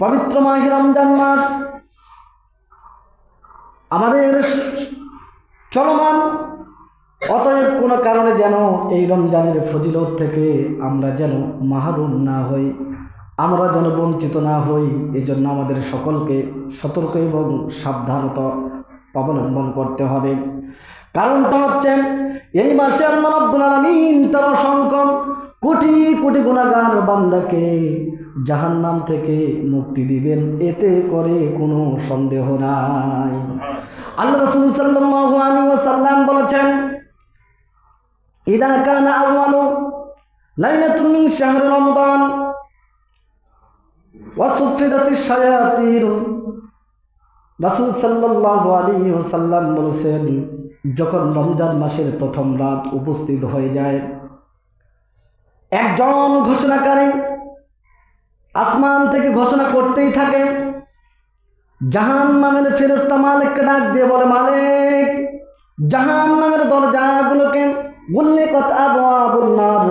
পবিত্র মাহি রমজান মাস। আমাদের চলমান। অতএব কোনো কারণে যেন এই রমজানের ফজিলত থেকে আমরা যেন মাহরুম না হই, আমরা যেন বঞ্চিত না হই এই জন্য আমাদের সকলকে সতর্ক এবং সাবধানতা অবলম্বন করতে হবে। কারণটা হচ্ছে, এই মাসে আল্লাহ রাব্বুল আলামিন তার অসংখ্য কোটি কোটি গুণাগার বান্দাকে জাহান্নাম থেকে মুক্তি দিবেন, এতে করে কোনো সন্দেহ নাই। আল্লাহ রাসূল সাল্লাল্লাহু আলাইহি ওয়াসাল্লাম বলেছেন, ইদা কানা আউয়ালু লাইলাতুন মিন শাহরি রমাদান ওয়া সুফিদাতিশ শায়াতিন। রাসূল সাল্লাল্লাহু আলাইহি ওয়াসাল্লাম বলেছেন, যখন রমজান মাসের প্রথম রাত উপস্থিত হয়ে যায়, একজন ঘোষণাকারী আসমান থেকে ঘোষণা করতেই থাকে। জাহান নামের ফেরেস্তা মালিককে ডাক দিয়ে বলে, মালিক জাহান নামের দরজাগুলোকে বললে আবু আবুল্লার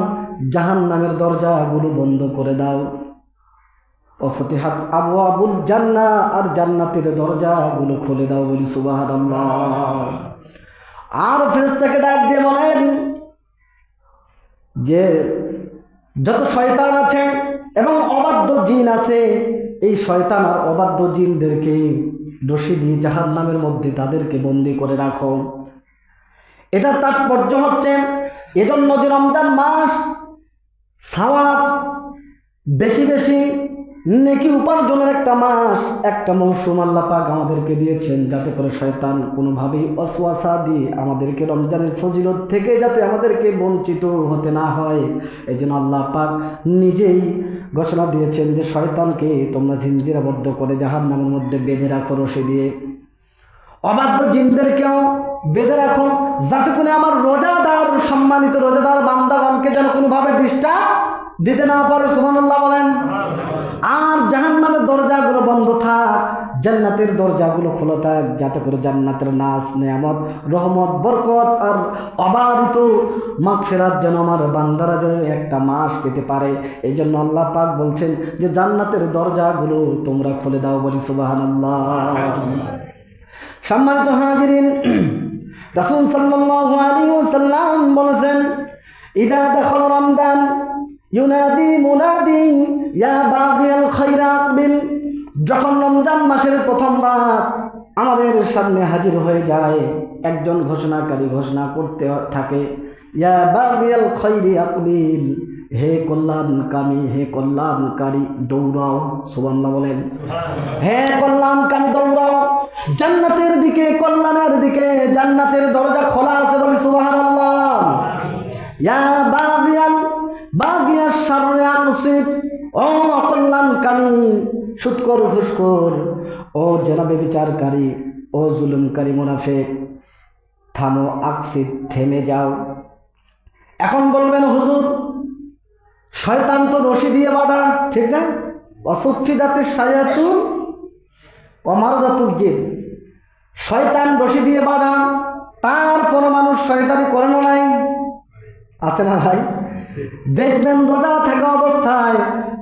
জাহান নামের দরজাগুলো বন্ধ করে দাও। ও ফতিহাত আবু আবুল জান্না, আর জান্নাতের দরজাগুলো খুলে দাও বলি সুবাহ আর ফেরেস্তাকে ডাক দিয়ে বলেন যে, যত শয়তান আছে এবং অবাধ্য জিন আছে। এই শয়তান আর অবাধ্য জিনদেরকে দোষী দিয়ে জাহান নামের মধ্যে তাদেরকে বন্দি করে রাখো। এটার তাৎপর্য হচ্ছে এজন্য যে রমজান মাস সাওয়াব বেশি বেশি নেকি উপার্জনের একটা মাস, একটা মৌসুম আল্লাহ পাক আমাদেরকে দিয়েছেন যাতে করে শয়তান কোনোভাবেই অসওয়াসা দিয়ে আমাদেরকে রমজানের ফজিলত থেকে যাতে আমাদেরকে বঞ্চিত হতে না হয়। এই জন্য আল্লাহ পাক নিজেই ঘোষণা দিয়েছেন যে শয়তানকে তোমরা ঝিঞ্জিরাবদ্ধ করে জাহান নামের মধ্যে বেঁধে রাখো রসে দিয়ে। অবাধ্য জিনদেরকেও বেঁধে রাখো, যাতে করে আমার রোজাদার, সম্মানিত রোজাদার বান্দাগণকে যেন কোনোভাবে ডিস্টার্ব দিতে না পারে, সুবহানাল্লাহ বলেন। আর জাহান নামের দরজাগুলো বন্ধ থাক। জান্নাতের দরজাগুলো খোলা থাক যাতে করে জান্নাতের নাচ নেয়ামত, রহমত, বরকত আর অবারিত মাগফিরাত যেন আমার বান্দারা যেন একটা মাস পেতে পারে। এই জন্য আল্লাহ পাক বলছেন যে, জান্নাতের দরজাগুলো তোমরা খুলে দাও বলি সুবহানাল্লাহ। সম্মানিত হাজিরিন, রাসূল সাল্লাল্লাহু আলাইহি ওয়াসাল্লাম বলেছেন, ইদা দাখাল রমজান, ইউনাদি মুনাদি ইয়া বাগিয়াল খাইরা আকবিল যখন রমজান মাসের প্রথম রাত আমাদের সামনে হাজির হয়ে যায়। একজন ঘোষণাকারী ঘোষণা করতে থাকে ইয়া হে কল্যাণকামী হে কল্যাণকারী দৌড়াও। সুবহানাল্লাহ বলেন। হে কল্যাণকামী দৌড়াও। জান্নাতের দিকে কল্যাণের দিকে জান্নাতের দরজা খোলা আছে বলি ইয়া বাগিয়াল বাগিয়া সাররে আকসিদ ও অকল্যাণকারী সুৎকর ঘুষখোর, ও জনাবে বিচারকারী, ও জুলুমকারী মুনাফেক থামো আকসিদ থেমে যাও। এখন বলবেন হুজুর, শয়তান তো রশি দিয়ে বাঁধা, ঠিক না? অসুফিদাতে সায়াতুন অমারদাতুল জিন। শয়তান রশি দিয়ে বাঁধা তারপর মানুষ শয়তানি করে না নাই। আছে না ভাই? দেখবেন রোজা থাকা অবস্থায়,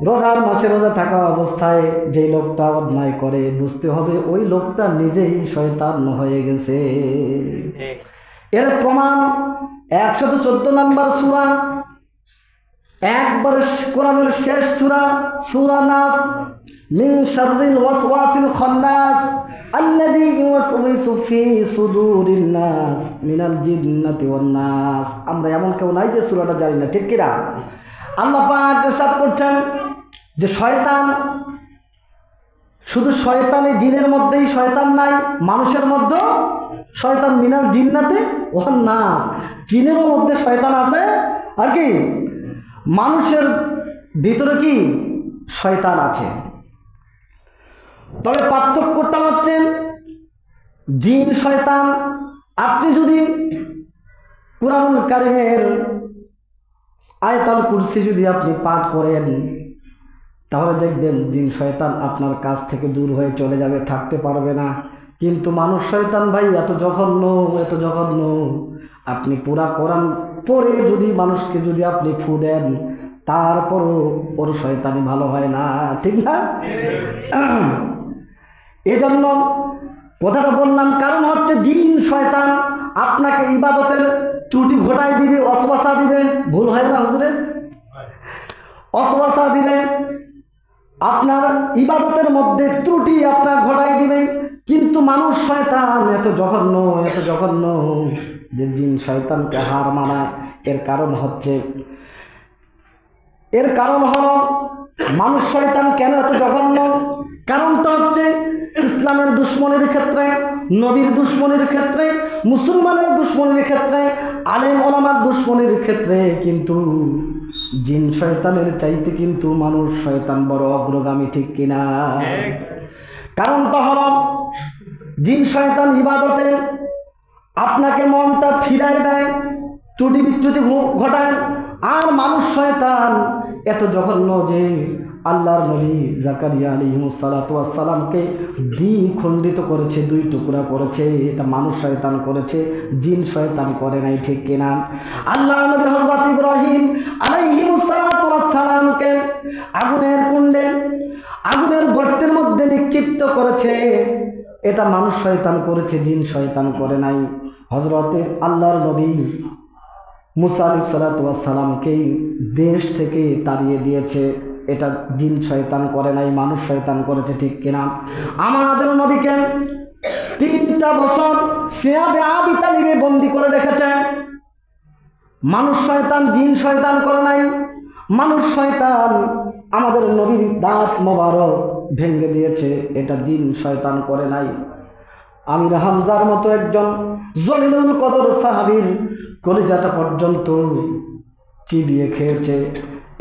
রোজার মাসে রোজা থাকা অবস্থায় যেই লোকটা অন্যায় করে, বুঝতে হবে ওই লোকটা নিজেই শয়তান হয়ে গেছে। এর প্রমাণ একশত চোদ্দ নম্বর সুরা, একবার কোরআনের শেষ সুরা সুরা নাস মিন শাররিল ওয়াসওয়াসিল খান্নাস। আল্লাযী ইউওয়াসওয়িসু ফি সুদুরিন নাস মিনাল জিন্নাতি ওয়ান নাস আমরা এমন কেউ নাই যে সূরাটা জানি না, ঠিক কিনা? আল্লাহ পাক ইরশাদ করছেন যে শয়তান, শুধু শয়তানে জিনের মধ্যেই শয়তান নাই, মানুষের মধ্যেও শয়তান মিনাল জিন্নাতে ওয়ান নাস জিনেরও মধ্যে শয়তান আছে, আর কি? মানুষের ভিতরে কি? শয়তান আছে। তবে পার্থক্যটা হচ্ছে জিন, শয়তান। আপনি যদি কোরআনুল কারিমের আয়তাল কুরসি যদি আপনি পাঠ করেন, তাহলে দেখবেন জিন, শয়তান আপনার কাছ থেকে দূর হয়ে চলে যাবে, থাকতে পারবে না। কিন্তু মানুষ, শয়তান ভাই, এত জঘন্য এত জঘন্য। আপনি পুরা কোরআন পরে যদি মানুষকে যদি আপনি ফু দেন, তারপরও ওর শয়তানি ভালো হয় না, ঠিক না? এজন্য কথাটা বললাম, কারণ হচ্ছে জিন, শয়তান আপনাকে ইবাদতের ত্রুটি ঘটাই দিবে অসবাসা দিবে। ভুল হয় না হুজুরে? অসবাসা দিবে। আপনার ইবাদতের মধ্যে ত্রুটি আপনার ঘটাই দিবে। কিন্তু মানুষ শয়তান, এত জঘন্য এত জঘন্য যে জিন, শয়তানকে হার মানায়। এর কারণ হচ্ছে, এর কারণ হলো মানুষ শয়তান কেন এত জঘন্য? কারণটা হচ্ছে ইসলামের দুশ্মনের ক্ষেত্রে, নবীর দুশ্মনের ক্ষেত্রে, মুসলমানের দুশ্মনের ক্ষেত্রে, আলেম ওলামার দুশ্মনের ক্ষেত্রে কিন্তু জিন শয়তানের চাইতে কিন্তু মানুষ শয়তান বড় অগ্রগামী, ঠিক কিনা কারণটা হলো জিন শয়তান ইবাদতে আপনাকে মনটা ফিরাই দেয়, ত্রুটি বিচ্যুতি ঘটায়, আর মানুষ শয়তান এত জঘন্য যে আল্লাহর নবী জাকারিয়া আলিমসালাতামকে খণ্ডিত করেছে, দুই টুকরা করেছে, এটা মানুষ শয়তান করেছে, জিন শয়তান করে নাই, ঠিক কিনা? আল্লাহ নবী হজরত ইব্রাহিম আলাইহিমসালাতামকে আগুনের কুণ্ডে, আগুনের গর্তের মধ্যে নিক্ষিপ্ত করেছে, এটা মানুষ শয়তান করেছে, জিন শয়তান করে নাই। হজরতে আল্লাহর নবী মুসা আলি সালাতামকেই দেশ থেকে তাড়িয়ে দিয়েছে। এটা জিন শয়তান করে নাই, মানুষ শয়তান করেছে, ঠিক কিনা? আমাদের নবীকে তিনটা বছর সিয়াবে আবি তালিবে বন্দি করে রেখেছে। মানুষ শয়তান, জিন শয়তান করে নাই। মানুষ শয়তান আমাদের নবীর দাঁত মোবারক ভেঙে দিয়েছে, এটা জিন শয়তান করে নাই। আমির হামজার মতো একজন জলিলুল কদর সাহাবীর কলিজাটা পর্যন্ত চিবিয়ে খেয়েছে।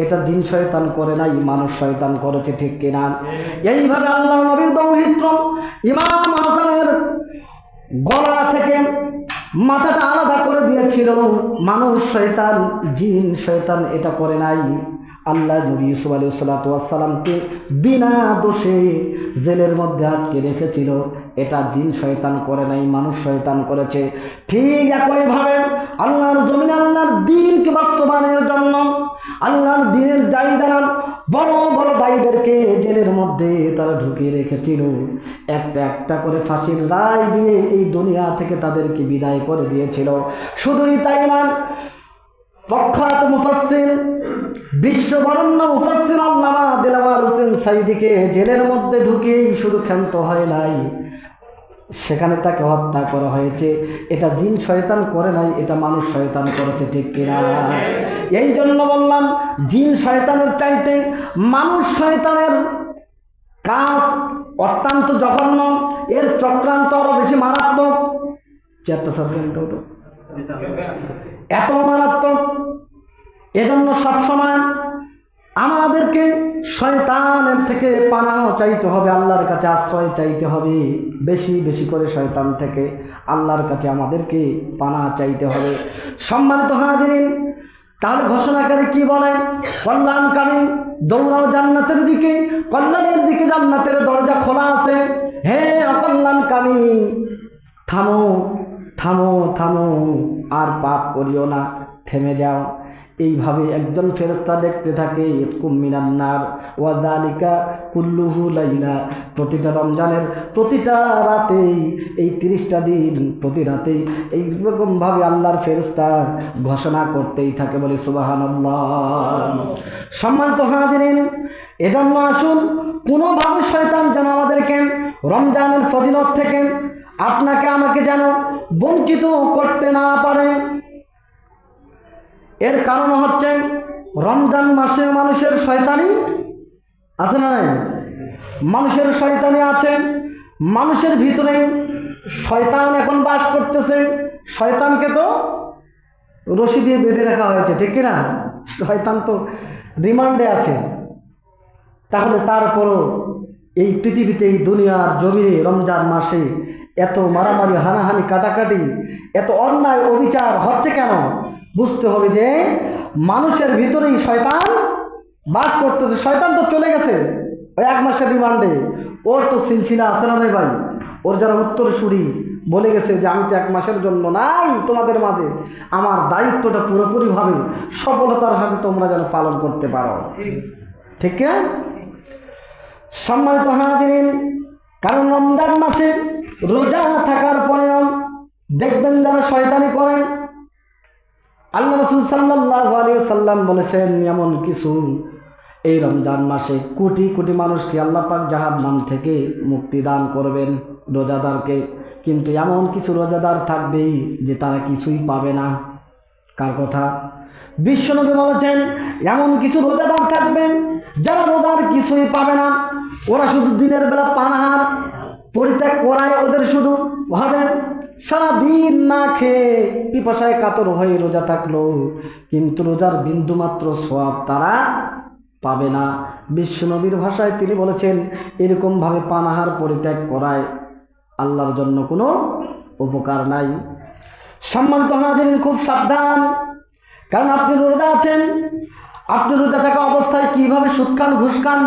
এটা দিন শয়তান করে নাই, মানুষ শয়তান করেছে, ঠিক কিনা? এইভাবে আল্লাহ নবীর দৌহিত্র ইমাম হাসানের গলা থেকে মাথাটা আলাদা করে দিয়েছিল, মানুষ শয়তান, জিন শয়তান এটা করে নাই। আল্লাহ নবী ইউসুফ আলী সালাতামকে বিনা দোষে জেলের মধ্যে আটকে রেখেছিল। এটা জিন শয়তান করে নাই, মানুষ শয়তান করেছে। ঠিক একইভাবে আল্লাহর জমিন আল্লাহর দিনকে বাস্তবায়নের জন্য আল্লাহর দিনের দায়ী দাঁড়ান বড় বড় দায়ীদেরকে জেলের মধ্যে তারা ঢুকিয়ে রেখেছিল। একটা একটা করে ফাঁসির রায় দিয়ে এই দুনিয়া থেকে তাদেরকে বিদায় করে দিয়েছিল। শুধুই তাই না, প্রখ্যাত মুফাসসির বিশ্ববরণ্য মুফাসসির আল্লামা দিলাওয়ার হোসেন সাইদিকে জেলের মধ্যে ঢুকেই শুধু ক্ষান্ত হয় নাই। সেখানে তাকে হত্যা করা হয়েছে। এটা জিন শয়তান করে নাই, এটা মানুষ শয়তান করেছে, ঠিক কিনা? এই জন্য বললাম, জিন শয়তানের চাইতে মানুষ শয়তানের কাজ অত্যন্ত জঘন্য। এর চক্রান্ত আরও বেশি মারাত্মক। চারটা সাবজেক্ট এত মারাত্মক। এজন্য সবসময় আমাদেরকে শয়তানের থেকে পানাহ চাইতে হবে, আল্লাহর কাছে আশ্রয় চাইতে হবে। বেশি বেশি করে শয়তান থেকে আল্লাহর কাছে আমাদেরকে পানা চাইতে হবে। সম্মানিত হাজিরিন, তার ঘোষণাকারী কি বলে? কল্যাণকামী দৌড়াও জান্নাতের দিকে, কল্যাণের দিকে জান্নাতের দরজা খোলা আছে। হে অকল্যাণকামী থামো থামো থামো, আর পাপ করিও না, থেমে যাও। এইভাবে একজন ফেরেস্তা দেখতে থাকে কুমিনান্নার ওয়াদালিকা কুল্লুহু লাইলা। প্রতিটা রমজানের প্রতিটা রাতেই, এই তিরিশটা দিন প্রতি রাতেই এইরকমভাবে আল্লাহর ফেরেস্তা ঘোষণা করতেই থাকে বলে সুবাহান সম্মানিত হাজিরিন, এজন্য আসুন, কোনোভাবে শয়তান যেন আমাদেরকে রমজানের ফজিলত থেকে আপনাকে, আমাকে যেন বঞ্চিত করতে না পারে। এর কারণ হচ্ছে রমজান মাসে মানুষের শয়তানি আছে না নাই? মানুষের শয়তানি আছে, মানুষের ভিতরে শয়তান এখন বাস করতেছে, শয়তানকে তো রশি দিয়ে বেঁধে রাখা হয়েছে, ঠিক কিনা? শয়তান তো রিমান্ডে আছে। তাহলে তারপরও এই পৃথিবীতে, এই দুনিয়ার জমিনে রমজান মাসে এত মারামারি, হানাহানি, কাটাকাটি, এত অন্যায়, অবিচার হচ্ছে কেন? বুঝতে হবে যে মানুষের ভিতরেই শয়তান বাস করতেছে। শয়তান তো চলে গেছে ওই এক মাসের রিমান্ডে। ওর তো সিলসিলা আছে না রে ভাই? ওর যারা উত্তরসূরি বলে গেছে যে আমি তো এক মাসের জন্য নাই তোমাদের মাঝে, আমার দায়িত্বটা পুরোপুরিভাবে সফলতার সাথে তোমরা যেন পালন করতে পারো। ঠিক না সম্মানিত হাজিরিন, কারণ রমজান মাসে রোজা থাকার পরেও দেখবেন যারা শয়তানি করেন আল্লাহ রসুল সাল্লাহ সাল্লাম বলেছেন, এমন কিছু এই রমজান মাসে কোটি কোটি মানুষকে আল্লাহ পাক জাহাব নাম থেকে মুক্তি দান করবেন রোজাদারকে। কিন্তু এমন কিছু রোজাদার থাকবেই যে তারা কিছুই পাবে না। কার কথা? বিশ্বনবী বলেছেন, এমন কিছু রোজাদার থাকবেন যারা রোজার কিছুই পাবে না। ওরা শুধু দিনের বেলা পানাহার, পরিত্যাগ করায় ওদের শুধু হবে সারাদিন না খেয়ে পিপাসায় কাতর হয়ে রোজা থাকল, কিন্তু রোজার বিন্দুমাত্র সোয়াব তারা পাবে না। বিশ্বনবীর ভাষায় তিনি বলেছেন, এরকমভাবে পানাহার পরিত্যাগ করায় আল্লাহর জন্য কোনো উপকার নাই। সম্মানিত হাজিন খুব সাবধান, কারণ আপনি রোজা আছেন, আপনি রোজা থাকা অবস্থায় কীভাবে সুদ খান, ঘুষ খান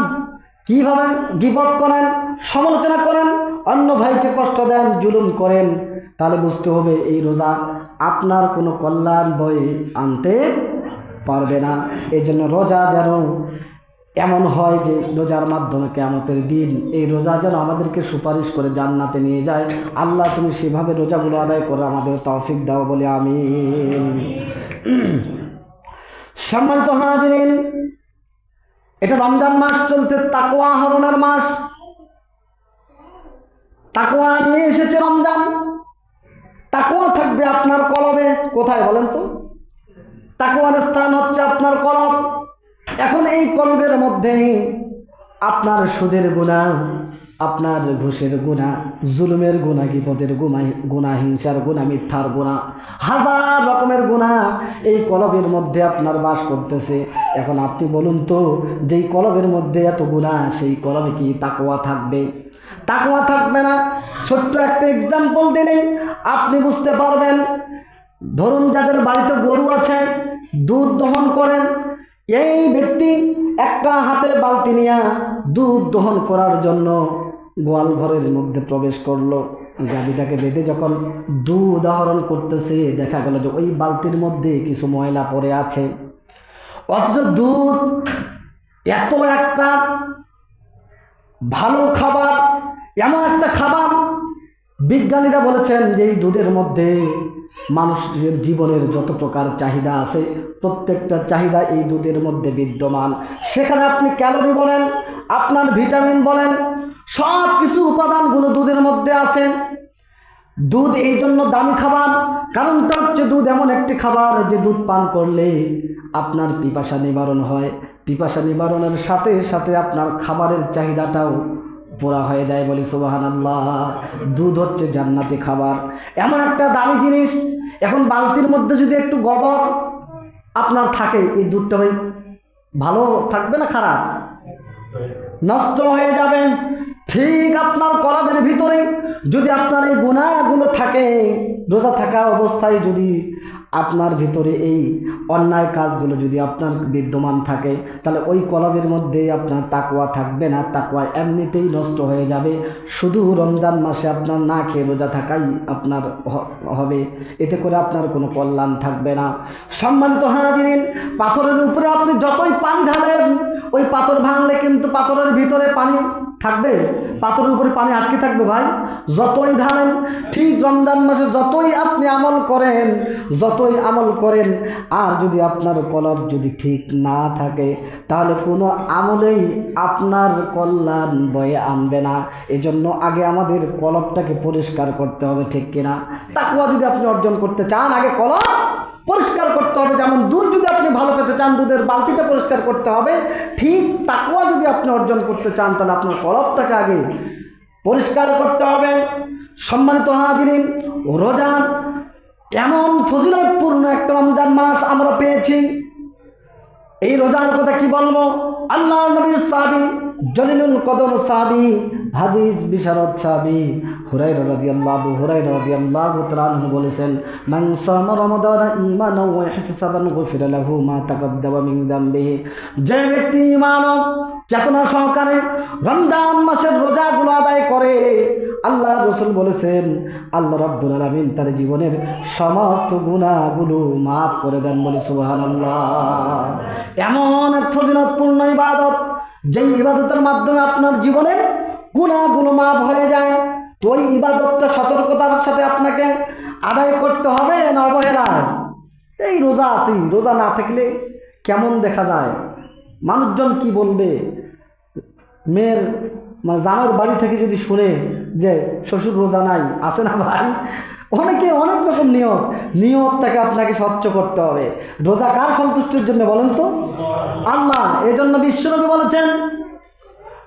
কীভাবে বিপদ করেন, সমালোচনা করেন, অন্য ভাইকে কষ্ট দেন, জুলুম করেন, তাহলে বুঝতে হবে এই রোজা আপনার কোনো কল্যাণ বয়ে আনতে পারবে না। এই জন্য রোজা যেন এমন হয় যে রোজার মাধ্যমে কেমতের দিন এই রোজা যেন আমাদেরকে সুপারিশ করে জান্নাতে নিয়ে যায়। আল্লাহ তুমি সেভাবে রোজাগুলো আদায় করে আমাদের তৌফিক দাও বলে আমি সম্মানিত হাজিরিন এটা রমজান মাস চলছে তাকোয়া হরণের মাস। তাকোয়া নিয়ে এসেছে রমজান। তাকোয়া থাকবে আপনার কলবে। কোথায় বলেন তো? তাকোয়ার স্থান হচ্ছে আপনার কলব। এখন এই কলবের মধ্যেই আপনার সুদের গুণা আপনার ঘুষের গুণা, জুলুমের গুণা, বিপদের গুণা গুণা, হিংসার গুণা, মিথ্যার গুণা, হাজার রকমের গুণা এই কলবের মধ্যে আপনার বাস করতেছে। এখন আপনি বলুন তো, যেই কলবের মধ্যে এত গুণা, সেই কলবে কি তাকোয়া থাকবে? তাকোয়া থাকবে না। ছোট্ট একটা এক্সাম্পল দিলেই আপনি বুঝতে পারবেন, ধরুন যাদের বাড়িতে গরু আছে, দুধ দহন করেন, এই ব্যক্তি একটা হাতের বালতি নিয়ে দুধ দহন করার জন্য গোয়াল ঘরের মধ্যে প্রবেশ করল। গাড়িটাকে বেঁধে যখন দুধ উদাহরণ করতেছে, দেখা গেল যে ওই বালতির মধ্যে কিছু ময়লা পড়ে আছে। অথচ দুধ, এত একটা ভালো খাবার, এমন একটা খাবার বিজ্ঞানীরা বলেছেন যে এই দুধের মধ্যে মানুষের জীবনের যত প্রকার চাহিদা আছে, প্রত্যেকটা চাহিদা এই দুধের মধ্যে বিদ্যমান। সেখানে আপনি ক্যালোরি বলেন, আপনার ভিটামিন বলেন সব কিছু উপাদানগুলো দুধের মধ্যে আছে। দুধ এই জন্য দামি খাবার, কারণটা হচ্ছে দুধ এমন একটি খাবার যে দুধ পান করলে আপনার পিপাসা নিবারণ হয়। পিপাসা নিবারণের সাথে সাথে আপনার খাবারের চাহিদাটাও পুরা হয়ে যায় বলি সুবাহান আল্লাহ দুধ হচ্ছে জান্নাতি খাবার। এমন একটা দামি জিনিস, এখন বালতির মধ্যে যদি একটু গোবর আপনার থাকে, এই দুধটা ভালো থাকবে না খারাপ? নষ্ট হয়ে যাবে। ঠিক আপনার কলাবের ভিতরে যদি আপনার এই গুণাগুলো থাকে, রোজা থাকা অবস্থায় যদি আপনার ভিতরে এই অন্যায় কাজগুলো যদি আপনার বিদ্যমান থাকে, তাহলে ওই কলবের মধ্যে আপনার তাকুয়া থাকবে না। তাকুয়া এমনিতেই নষ্ট হয়ে যাবে। শুধু রমজান মাসে আপনার না খেয়ে রোজা থাকাই আপনার হবে। এতে করে আপনার কোনো কল্যাণ থাকবে না। সম্মানিত হাজিরিন, পাথরের উপরে আপনি যতই পানি ঢালেন, ওই পাথর ভাঙলে কিন্তু পাথরের ভিতরে পানি থাকবে? পাথরের উপরে পানি আটকে থাকবে ভাই। যতই ঢালেন ঠিক রমজান মাসে যতই আপনি আমল করেন, যতই আমল করেন, আর যদি আপনার কলব যদি ঠিক না থাকে, তাহলে কোনো আমলেই আপনার কল্যাণ বয়ে আনবে না। এজন্য আগে আমাদের কলবটাকে পরিষ্কার করতে হবে, ঠিক কিনা? তাকুয়া যদি আপনি অর্জন করতে চান, আগে কলব পরিষ্কার করতে হবে। যেমন দুধ যদি আপনি ভালো পেতে চান, দুধের বালতিটা পরিষ্কার করতে হবে। ঠিক তাকুয়া যদি আপনি অর্জন করতে চান, তাহলে আপনার কলবটাকে আগে পরিষ্কার করতে হবে। সম্মানিত হাজিরিন রোজা এমন ফজিলতপূর্ণ একটা রমজান মাস আমরা পেয়েছি। এই রোজার কথা কি বলব? আল্লাহ নবীর সাহাবি, জলিলুল কদম সাহাবি, হাদিস বিশারদ সাহাবি। যামবিহি যে ব্যক্তি সহকারে করে, আল্লাহ রসুল বলেছেন, আল্লাহ রাব্বুল আলমিন তার জীবনের সমস্ত গুণাগুলো মাফ করে দেন বলে সুবাহান এমন এক ফজিলতপূর্ণ ইবাদত, যেই ইবাদতের মাধ্যমে আপনার জীবনের গুণাগুলো মাফ হয়ে যায়। তো ওই ইবাদতটা সতর্কতার সাথে আপনাকে আদায় করতে হবে না অবহেলায়। এই রোজা আছি, রোজা না থাকলে কেমন দেখা যায়? মানুষজন কি বলবে? মেয়ের মানে জামার বাড়ি থেকে যদি শুনে যে শ্বশুর রোজা নাই, আছে না ভাই? অনেকে অনেক রকম নিয়ত। নিয়তটাকে আপনাকে স্বচ্ছ করতে হবে। রোজা কার সন্তুষ্টির জন্য বলেন তো? আল্লাহ। এই জন্য বিশ্বনবী বলেছেন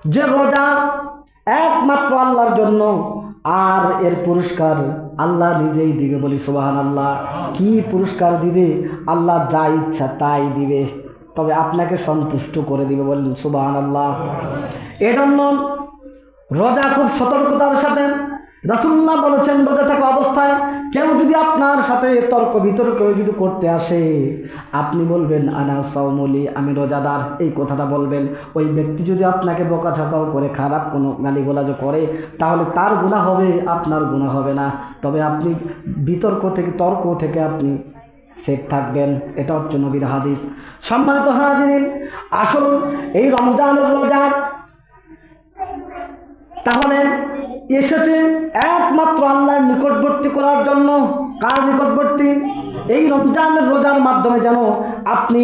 যে রোজা একমাত্র আল্লাহর জন্য। আর এর পুরস্কার আল্লাহ নিজেই দিবে বলি সুবাহান আল্লাহ কি পুরস্কার দিবে? আল্লাহ যা ইচ্ছা তাই দিবে। তবে আপনাকে সন্তুষ্ট করে দিবে বললেন সুবাহান আল্লাহ এজন্য রোজা খুব সতর্কতার সাথে রাসুল্লাহ বলেছেন রোজা থাকা অবস্থায়, কেউ যদি আপনার সাথে তর্ক বিতর্ক যদি করতে আসে, আপনি বলবেন, আনা সৌমলি আমি রোজাদার। এই কথাটা বলবেন। ওই ব্যক্তি যদি আপনাকে বকাঝকাও করে, খারাপ কোনো গালিগোলাজ করে, তাহলে তার গুণা হবে, আপনার গুণা হবে না। তবে আপনি বিতর্ক থেকে, তর্ক থেকে আপনি সেফ থাকবেন। এটা হচ্ছে নবীর হাদিস। সম্মানিত হাজিরিন আসল এই রমজানের রোজা তাহলে এসেছে একমাত্র আল্লাহর নিকটবর্তী করার জন্য। কার নিকটবর্তী? এই রমজানের রোজার মাধ্যমে যেন আপনি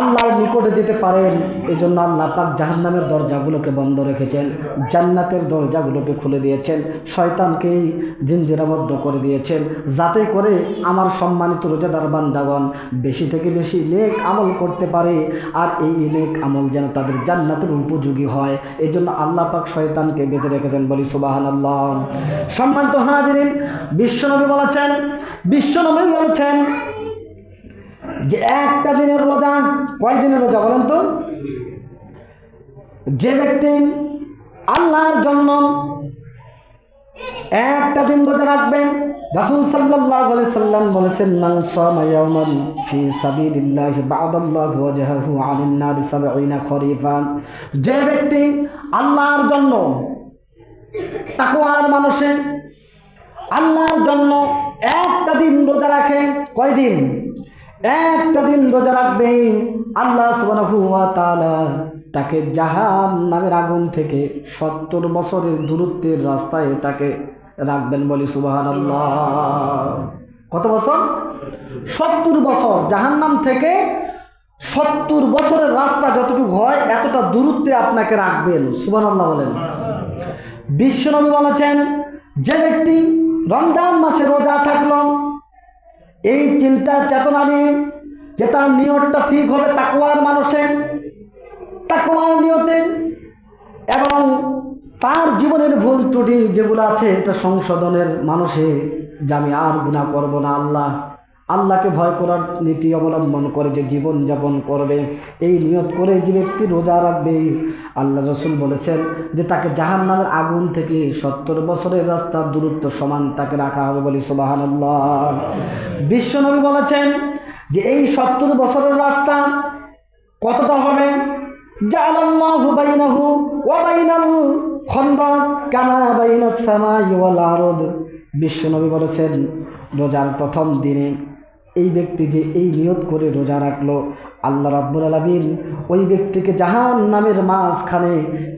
আল্লাহর নিকটে যেতে পারেন এই জন্য আল্লাহ পাক জাহান্নামের দরজাগুলোকে বন্ধ রেখেছেন, জান্নাতের দরজাগুলোকে খুলে দিয়েছেন শয়তানকেই জিনজিরাবদ্ধ করে দিয়েছেন, যাতে করে আমার সম্মানিত রোজাদার বান্দাগণ বেশি থেকে বেশি নেক আমল করতে পারে, আর এই নেক আমল যেন তাদের জান্নাতের উপযোগী হয়। এই জন্য আল্লাহ পাক শয়তানকে বেঁধে রেখেছেন, বলি সুবাহান আল্লাহ সম্মানিত হাজিরিন, বিশ্বনবী বলেছেন বিশ্বনবী বলেছেন যে একটা দিনের রোজা, কয় দিনের রোজা বলেন তো? যে ব্যক্তি আল্লাহর জন্য একটা দিন রোজা রাখবেন, রাসূল আলাইহি সাল্লাম বলেছেন, মান সামা ইয়াওমান ফি সাবিলিল্লাহি বা'দাল্লাহু ওয়াজহাহু 'আনিন নারি 70 খরিফা। যে ব্যক্তি আল্লাহর জন্য তাকওয়ার মানুষে আল্লাহর জন্য একটা দিন রোজা রাখে, কয় দিন? একটা দিন রোজা রাখবে আল্লাহ তাকে জাহান নামের আগুন থেকে সত্তর বছরের দূরত্বের রাস্তায় তাকে রাখবেন বলি সুবাহান কত বছর? সত্তর বছর। জাহান্নাম থেকে সত্তর বছরের রাস্তা যতটুকু হয়, এতটা দূরত্বে আপনাকে রাখবেন। আল্লাহ বলেন। বিশ্বনবী বলেছেন, যে ব্যক্তি রমজান মাসে রোজা থাকল এই চিন্তা চেতনা নিয়ে যে তার নিয়তটা ঠিক হবে তাকুয়ার মানুষের তাকুয়ার নিয়তে এবং তার জীবনের ভুল ত্রুটি যেগুলো আছে, এটা সংশোধনের মানুষে যে আমি আর গুণা করব না, আল্লাহ আল্লাহকে ভয় করার নীতি অবলম্বন করে যে জীবন যাপন করবে, এই নিয়ত করে যে ব্যক্তি রোজা রাখবে। আল্লাহ রসুল বলেছেন যে তাকে জাহান নামের আগুন থেকে সত্তর বছরের রাস্তার দূরত্ব সমান তাকে রাখা হবে বলি সোবাহান বিশ্বনবী বলেছেন যে এই সত্তর বছরের রাস্তা কতটা হবে? বিশ্বনবী বলেছেন, রোজার প্রথম দিনে এই ব্যক্তি যে এই নিয়ত করে রোজা রাখল, আল্লাহ রাব্বুল আলমিন ওই ব্যক্তিকে জাহান নামের মাঝখানে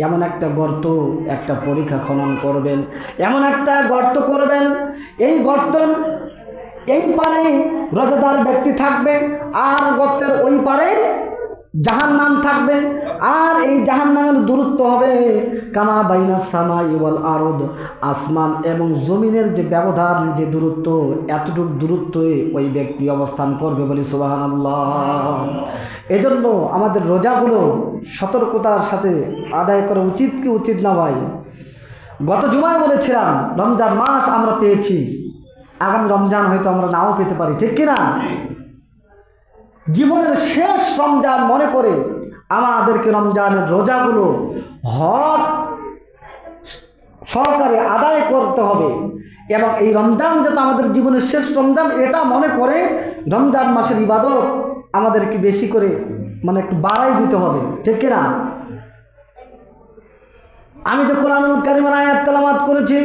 এমন একটা গর্ত, একটা পরীক্ষা খনন করবেন, এমন একটা গর্ত করবেন, এই গর্ত, এই পারে রোজাদার ব্যক্তি থাকবে, আর গর্তের ওই পারে জাহান নাম থাকবে। আর এই জাহান নামের দূরত্ব হবে কামা বাইনা সামা ইওয়াল আরদ, আসমান এবং জমিনের যে ব্যবধান, যে দূরত্ব, এতটুকু দূরত্বে ওই ব্যক্তি অবস্থান করবে বলি সুবাহান আল্লাহ এজন্য আমাদের রোজাগুলো সতর্কতার সাথে আদায় করা উচিত কি উচিত না ভাই? গত জুমায় বলেছিলাম, রমজান মাস আমরা পেয়েছি। আগামী রমজান হয়তো আমরা নাও পেতে পারি, ঠিক কিনা? জীবনের শেষ রমজান মনে করে আমাদেরকে রমজানের রোজাগুলো হক সহকারে আদায় করতে হবে। এবং এই রমজান যাতে আমাদের জীবনের শেষ রমজান, এটা মনে করে রমজান মাসের ইবাদত আমাদেরকে বেশি করে মানে একটু বাড়াই দিতে হবে। ঠিক কিনা আমি যে কোরআন কারিমের আয়াত তেলাওয়াত করেছি,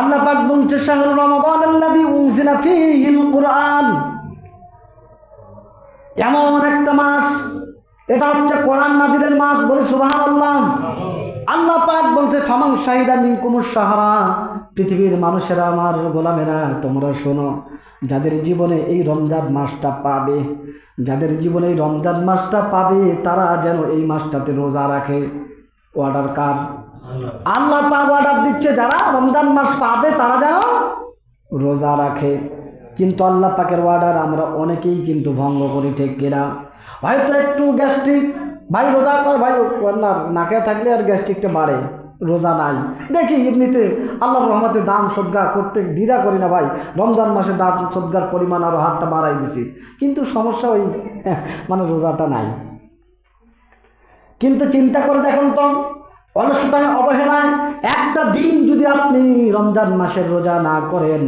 আল্লাহ পাক বলছে, শাহরু রমাদান উনজিলা ফীহিল কুরআন। এমন একটা মাস, এটা হচ্ছে কোরআন নাজিরের মাস বলে সুবহানাল্লাহ। আল্লাহ আল্লাহ পাক বলছে, ফামান শাহিদা মিনকুমুস সাহারা পৃথিবীর মানুষেরা আমার গোলামেরা, তোমরা শোনো, যাদের জীবনে এই রমজান মাসটা পাবে, যাদের জীবনে এই রমজান মাসটা পাবে, তারা যেন এই মাসটাতে রোজা রাখে। অর্ডার কার? আল্লাহ পাক অর্ডার দিচ্ছে, যারা রমজান মাস পাবে, তারা যেন রোজা রাখে। কিন্তু আল্লাহ পাকের অর্ডার আমরা অনেকেই কিন্তু ভঙ্গ করি ঠিক কিনা? হয়তো একটু গ্যাস্ট্রিক ভাই রোজা ভাই না না খেয়ে থাকলে আর গ্যাস্ট্রিকটা বাড়ে রোজা নাই। দেখি এমনিতে আল্লাহর রহমতে দান সদ্গা করতে দ্বিধা করি না ভাই। রমজান মাসে দান সদ্গার পরিমাণ আরও হাতটা বাড়াই দিছি। কিন্তু সমস্যা ওই হ্যাঁ, মানে রোজাটা নাই। কিন্তু চিন্তা করে দেখুন তো অলসতায় অবহেলায় একটা দিন যদি আপনি রমজান মাসের রোজা না করেন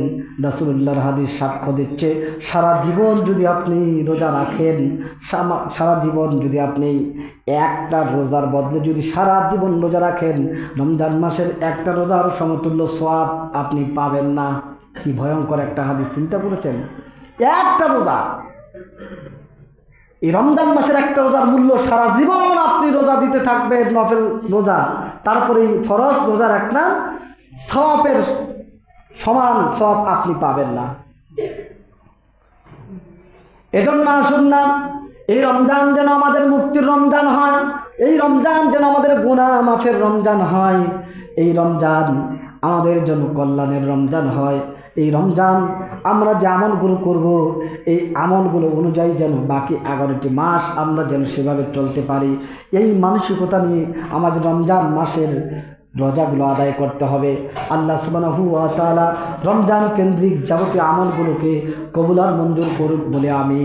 রাসুল্লাহর হাদিস সাক্ষ্য দিচ্ছে, সারা জীবন যদি আপনি রোজা রাখেন সারা জীবন যদি আপনি একটা রোজার বদলে যদি সারা জীবন রোজা রাখেন, রমজান মাসের একটা রোজার সমতুল্য সোয়াব আপনি পাবেন না। কি ভয়ঙ্কর একটা হাদিস চিন্তা করেছেন? একটা রোজা এই রমজান মাসের একটা রোজার মূল্য সারা জীবন আপনি রোজা দিতে থাকবেন, নফেল রোজা। তারপরে এই ফরজ রোজার একটা সওয়াবের সমান সব আপনি পাবেন না। এজন্য আসুন না এই রমজান যেন আমাদের মুক্তির রমজান হয়, এই রমজান যেন আমাদের গুণা মাফের রমজান হয়, এই রমজান আমাদের জন্য কল্যাণের রমজান হয়। এই রমজান আমরা যে আমলগুলো করব, এই আমলগুলো অনুযায়ী যেন বাকি এগারোটি মাস আমরা যেন সেভাবে চলতে পারি। এই মানসিকতা নিয়ে আমাদের রমজান মাসের রোজাগুলো আদায় করতে হবে। আল্লাহ সুবহানাহু ওয়া তাআলা রমজান কেন্দ্রিক যাবতীয় আমলগুলোকে কবুলার মঞ্জুর করুক বলে আমি